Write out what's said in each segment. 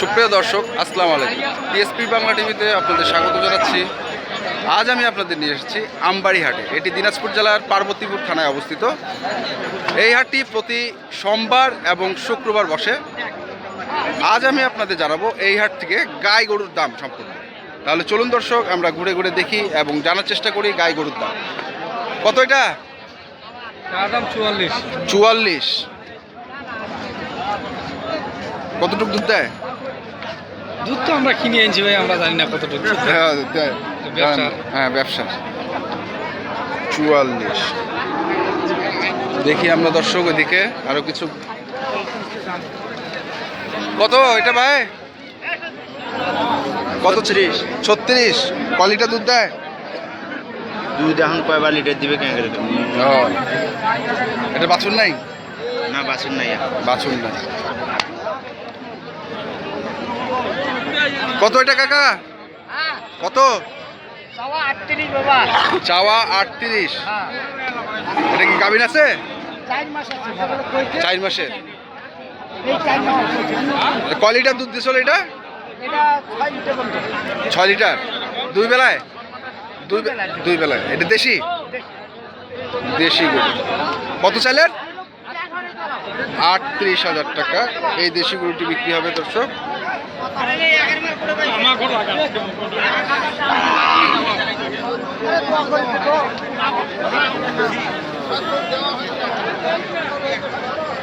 সুপ্রিয় দর্শক আসসালামু আলাইকুম। টিএসপি বাংলা টিভিতে আপনাদের স্বাগত জানাচ্ছি। আজ আমি আপনাদের নিয়ে এসেছি আমবাড়ি হাটে এটি দিনাজপুর জেলার পার্বতীপুর থানায় অবস্থিত। এই হাটটি প্রতি সোমবার এবং শুক্রবার বসে। আজ আমি আপনাদের জানাব এই হাট থেকে গাই গরুর দাম সম্পূর্ণ তাহলে চলুন দর্শক আমরা ঘুরে ঘুরে দেখি এবং জানার চেষ্টা করি গাই গরুর দাম। কত এটা? চুয়াল্লিশ। চুয়াল্লিশ। কতটুকু দুধ দেয়? দুধ তো আমরা কিনে এনেছি ভাই আমরা জানি না কতটুকু হ্যাঁ, দেয়। ব্যবসা। হ্যাঁ ব্যবসা চুয়াল্লিশ। দেখি আমরা দর্শক ওইদিকে আরও কিছু। কত এটা ভাই? কত ত্রিশ ছত্রিশ। কলিটা দুধ দেয়? দুধ এখন কয়বার লিটার দিবে কেন করে এটা বাছুর নাই? না বাছুর নাই। বাছুর নাই। কত এটা কাকা? কত? চাওয়া আটত্রিশ এটা কি গাভিন আছে? চার মাসের। কয় লিটার দুধ দিছিল এটা? ছয় লিটার দুই বেলায়? দুই দুই বেলায়। এটা দেশি? দেশি গরু। কত চাইলেন? আটত্রিশ হাজার টাকা। এই দেশি গরুটি বিক্রি হবে দর্শক।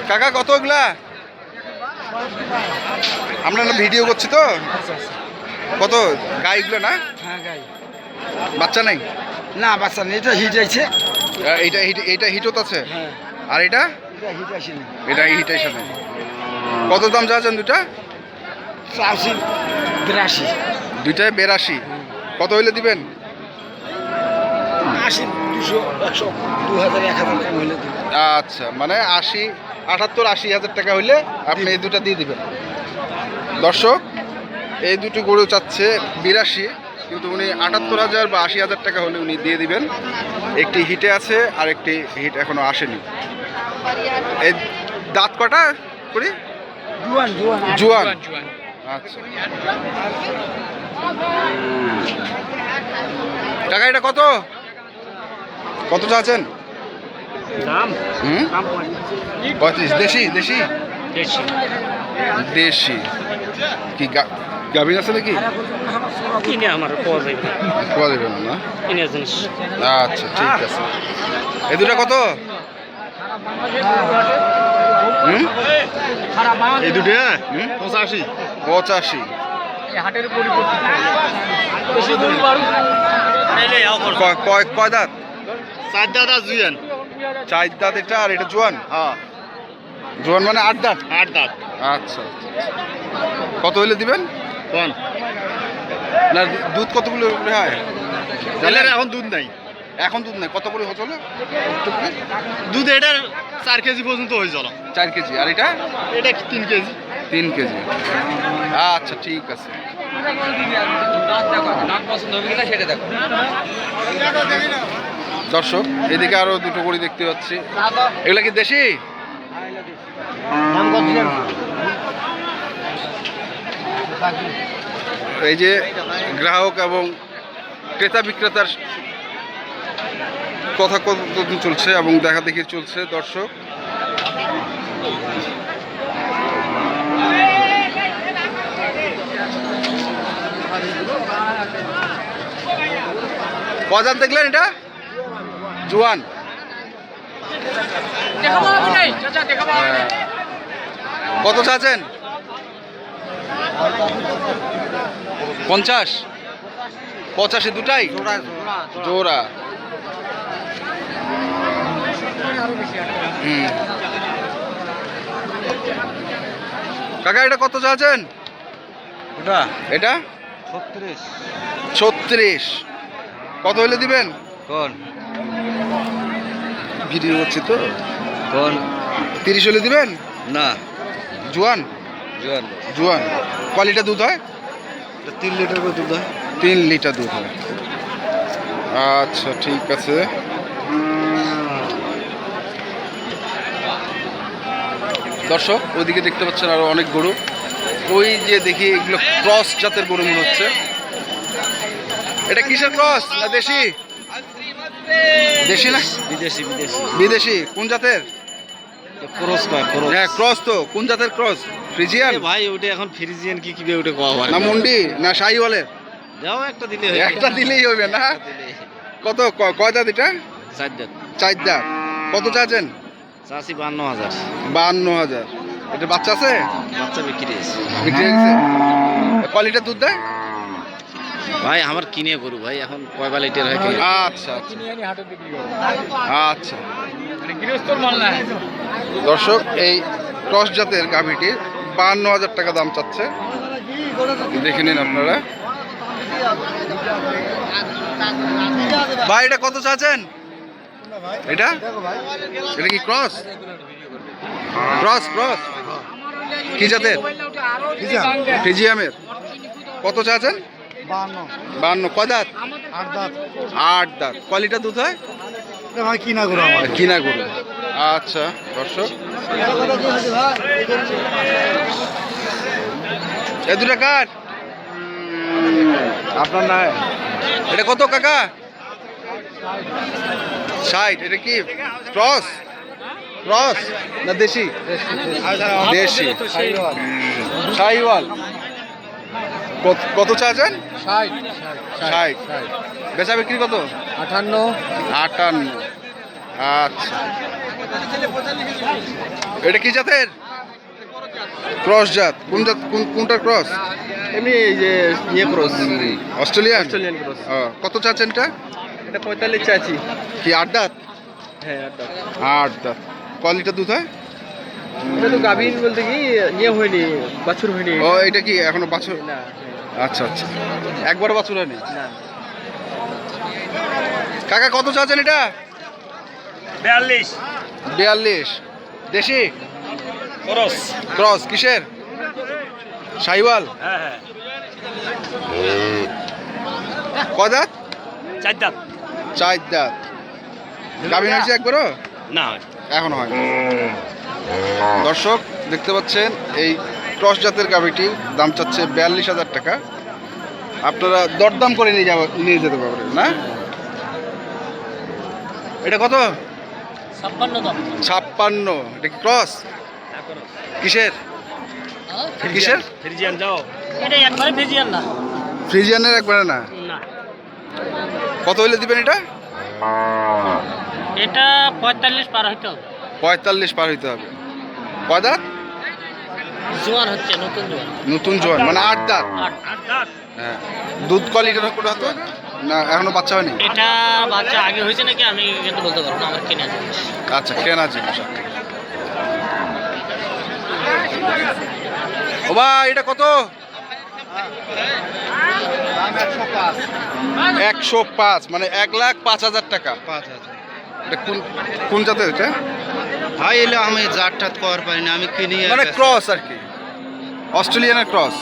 কাকা কত ওগুলা আমরা না ভিডিও করছি তো? কত? গাইগুলো না? হ্যাঁ গাই। বাচ্চা নাই? না বাচ্চা নেই এটা হিট আছে এইটা হিট এইটা হিটত আছে? হ্যাঁ। আর এটা? এটা হিট আসেনি এটা হিটের সাথে কত দাম চাচ্ছেন দুটা? আশি বিরাশি। দুইটায় বেরাশি। কত হইলে দিবেন? আশি দুশো একশো দু হাজার এক হাজার কম হলে আচ্ছা মানে আশি আটাত্তর আশি হাজার টাকা হইলে আপনি এই দুটা দিয়ে দিবেন। দর্শক এই দুটো গরু চাচ্ছে বিরাশি কিন্তু উনি আটাত্তর হাজার বা আশি হাজার টাকা হলে উনি দিয়ে দিবেন। একটি হিটে আছে আর একটি হিট এখনও আসেনি। এই দাঁত কটা করি? জুয়ান। জুয়ান জুয়ান। টাকা এটা কত? কত চাচ্ছেন পঁয়ত্রিশ। দেশি? দেশি? দেড়শো দেশি। কি গাভীর আছে নাকি? কিনে আমার পাওয়া যাবে। পাওয়া যাবে না? কিনে জিনিস। আচ্ছা ঠিক আছে। এই দুটা কত? এই দুটো হুম? পঁচাশি। পঁচাশি। হাটের কয় কয় দাঁত? চার জুয়েন। চার দাঁত এটা আর এটা জোয়ান? হ্যাঁ। জোয়ান মানে আট দাঁত? আট দাঁত। আচ্ছা কত হইলে দিবেন? না দুধ কতগুলো হয় এখন দুধ নাই। এখন দুধ নেই। কত করে হতো দুধ এটার চার কেজি পর্যন্ত হয়ে গেল। চার কেজি। আর এটা? এটা তিন কেজি। তিন কেজি। আচ্ছা ঠিক আছে। দর্শক এদিকে আরও দুটো করে দেখতে পাচ্ছি। এগুলা কি দেশি? এই যে গ্রাহক এবং ক্রেতা বিক্রেতার কথা চলছে এবং দেখা দেখি চলছে দর্শক? কজার দেখলেন এটা? জুয়ান। হ্যাঁ। কত চাচ্ছেন? পঞ্চাশ? পঁচাশি দুটাই? জোড়া। কাকা এটা কত চাচ্ছেন? ওটা এটা? ছত্রিশ। ছত্রিশ। কত হইলে দিবেন? কোন? ভিডিও হচ্ছে তো। কোন? তিরিশ হলে দিবেন? না। জুয়ান? জুয়ান। জুয়ান। ক লিটার দুধ হয়? তিন লিটার করে দুধ হয়। তিন লিটার দুধ হয়। আচ্ছা ঠিক আছে। দর্শক ওইদিকে দেখতে পাচ্ছেন আরও অনেক গরু। ওই যে দেখি এগুলো ক্রস জাতের গরু মনে হচ্ছে। এটা কিসের ক্রস না দেশি? দেশি না? বিদেশি বিদেশি। বিদেশি। কোন জাতের? Cross cross. হ্যাঁ ক্রস তো। কোন জাতের ক্রস? ফ্রিজিয়ান? ভাই ওটা এখন ফ্রিজিয়ান কি ওটা হয়? না মুন্ডি? না শাহিওয়ালের? যাও একটা দিলে একটা দিলেই হবে না? কত? ক- কয় দাঁত এটা? চার দেন চার দাঁত কত চাচ্ছেন? চাষি বান্ন হাজার। বাহান্ন হাজার। এটা বাচ্চা আছে? বাচ্চা বিক্রি আছে বিক্রি গেছে কোয়ালিটার দুধ দেয়? ভাই আমার কিনে গরু ভাই এখন কয় বা লিটার হয় কিনে। আচ্ছা আচ্ছা। আচ্ছা। দর্শক এই টস জাতের গাভিটির বাহান্ন হাজার টাকা দাম চাচ্ছে। দেখে নিন আপনারা। ভাই এটা কত চাচ্ছেন? এটা? এটা কি ক্রস? Cross cross. কি জাতের? ফিজিয়ামের। কত চাচ্ছেন বাহান্ন কয় দাঁত? আট দাঁত। কোয়ালিটা দুধ হয়? ভাই কিনা আমার কিনা গরু। আচ্ছা দর্শক। এ দুটা কাঠ আপনার না এটা কত কাকা? ষাট এটা কি? ক্রস? ক্রস? না দেশি? দেশি। শাহিওয়াল। কত- কত চাচ্ছেন ষাট। ষাট। বেচা বিক্রি কত? আটান্ন। আটান্ন। আচ্ছা। এটা কি জাতের? ক্রস জাত। কোন জাত কোন কোনটা ক্রস? এমনি এই যে ইয়ে ক্রস। অস্ট্রেলিয়ান? Australian cross. কত চাচ্ছেন এটা? এটা পঁয়তাল্লিশ চাচি কি আট দাঁত? হ্যাঁ আট দাঁত। কোয়ালিটা দুধ হয়? এটা তো গাভিন বলতে কি ইয়ে হয়নি বাছুর হয়নি। ও এটা কি এখনও বাছুর? না আচ্ছা আচ্ছা। একবার বাছুর হয়নি? না। কাকা কত চাচ্ছেন এটা? বিয়াল্লিশ। বিয়াল্লিশ। দেশি? ক্রস। ক্রস কিসের? সাইওয়াল? হ্যাঁ হ্যাঁ। কয় দাঁত? চার দাঁত। চার দাঁত। গাভিন হয়েছে একবারও? না। এখন হয় দর্শক দেখতে পাচ্ছেন এই ক্রস জাতের গাভিটির দাম চাচ্ছে বিয়াল্লিশ হাজার টাকা। আপনারা দরদাম করে নিয়ে যাব নিয়ে যেতে পারবেন না? এটা কত? ছাপ্পান্ন ছাপ্পান্ন। এটা কি ক্রস? কিসের? কিসের? ফ্রিজিয়ান যাও। এটা একবারে ভেজিয়ান না। ফ্রিজিয়ানের একবারে না। কত হইলে দিবেন এটা? এটা পঁয়তাল্লিশ পার হইতে হবে। পঁয়তাল্লিশ পার হইতে হবে। কয় দাঁত? জোয়ান হচ্ছে নতুন জোয়ান নতুন জোয়ান মানে আট দাঁত? আট। আট দাঁত? হ্যাঁ। দুধ কোয়ালিটির করে হতো না এখনও বাচ্চা হয়নি? এটা বাচ্চা আগে হয়েছে নাকি? আমি কিন্তু বলতে পারব না আমার কিনে আছে। আচ্ছা কেনা জিনিস ও ভাই এটা কত? একশো পাঁচ। মানে এক লাখ পাঁচ হাজার টাকা। পাঁচ হাজার। এটা কোন কোন জাতের এটা? ভাই এলে আমি জাত টাত করার পারি না আমি কিনি মানে ক্রস আর কি। অস্ট্রেলিয়ানের ক্রস।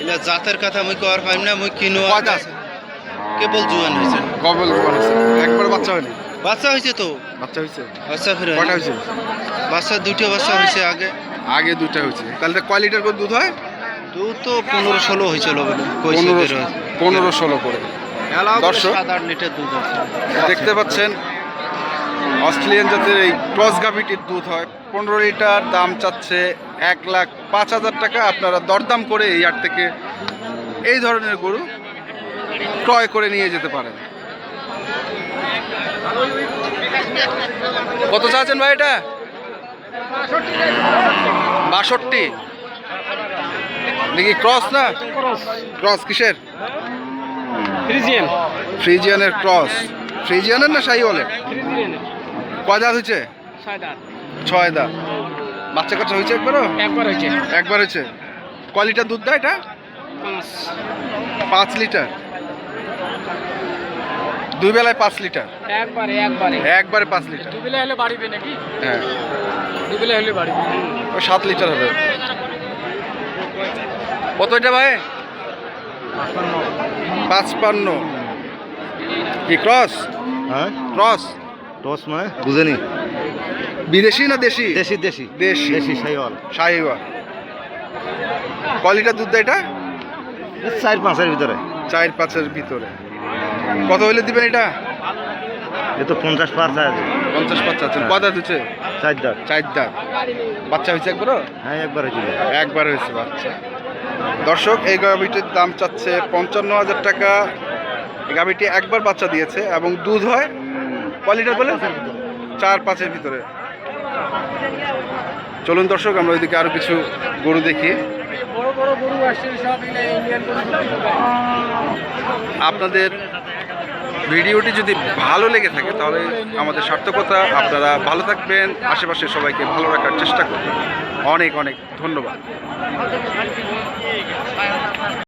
এলে জাতের কথা আমি করার পারি না আমি কিনো আর কয়টা? বেচি। কেবল জুয়ান হয়েছে। একবার বাচ্চা হয়নি? বাচ্চা হয়েছে তো। বাচ্চা হয়েছে? বাচ্চা ফিরে কয়টা হয়েছে? বাচ্চা দুটো বাচ্চা হয়েছে আগে। আগে দুটা হয়েছে। তাহলে কোয়ালিটির করে দুধ হয়? তো পনেরো ষোলো হয়েছিল পনেরো পনেরো ষোলো করে। দর্শক। দেখতে পাচ্ছেন অস্ট্রেলিয়ান জাতের এই ক্রস গাভিটির দুধ হয়। পনেরো লিটার দাম চাচ্ছে এক লাখ পাঁচ হাজার টাকা। আপনারা দরদাম করে এই হাট থেকে এই ধরনের গরু ক্রয় করে নিয়ে যেতে পারেন। কত চাচ্ছেন ভাই এটা? বাষট্টি। দেখি ক্রস না? ক্রস। কিসের? ফ্রিজিয়ান। ফ্রিজিয়ানের ক্রস। ফ্রিজিয়ানের না শাহিওয়ালের কয় দাঁত হয়েছে? ছয় দাঁত। বাচ্চা কাচ্চা হয়েছে একবারও? একবার হয়েছে। একবার হয়েছে। কয় লিটার দুধ দেয় এটা? পাঁচ। লিটার। দুই বেলায় পাঁচ লিটার। একবারে একবারে। একবারে পাঁচ লিটার। দুবেলা হলে বাড়িবে নাকি? হ্যাঁ। দুবেলা হলে বাড়িবে। সাত লিটার হবে। কত এটা ভাই? পাঁচপান্ন। কি ক্রস? হ্যাঁ। ক্রস? টস মানে? বুঝেনি। বিদেশি না দেশি? দেশি দেশি। দেশি। দেশি সাইওয়াল শাহিওয়া কলিটা দুধ দেয় এটা? চার পাঁচের ভিতরে। চার পাঁচের ভিতরে। কত হইলে দিবেন এটা? এ তো পঞ্চাশ পার চার পঞ্চাশ পাঁচ চাচ্ছেন কটা দিচ্ছে? চার দাঁত চার দাগ বাচ্চা হয়েছে একবারও? হ্যাঁ একবার হয়েছিল একবার হয়েছে বাচ্চা। দর্শক, এই গাভিটির দাম চাচ্ছে পঞ্চান্ন হাজার টাকা। গাভীটি একবার বাচ্চা দিয়েছে এবং দুধ হয় কয় লিটার বলে চার পাঁচের ভিতরে। চলুন দর্শক, আমরা ওইদিকে আরও কিছু গরু দেখি। আপনাদের ভিডিওটি যদি ভালো লেগে থাকে, তাহলে আমাদের সার্থকতা, আপনারা ভালো থাকবেন, আশেপাশে সবাইকে ভালো রাখার চেষ্টা করবেন। অনেক অনেক ধন্যবাদ।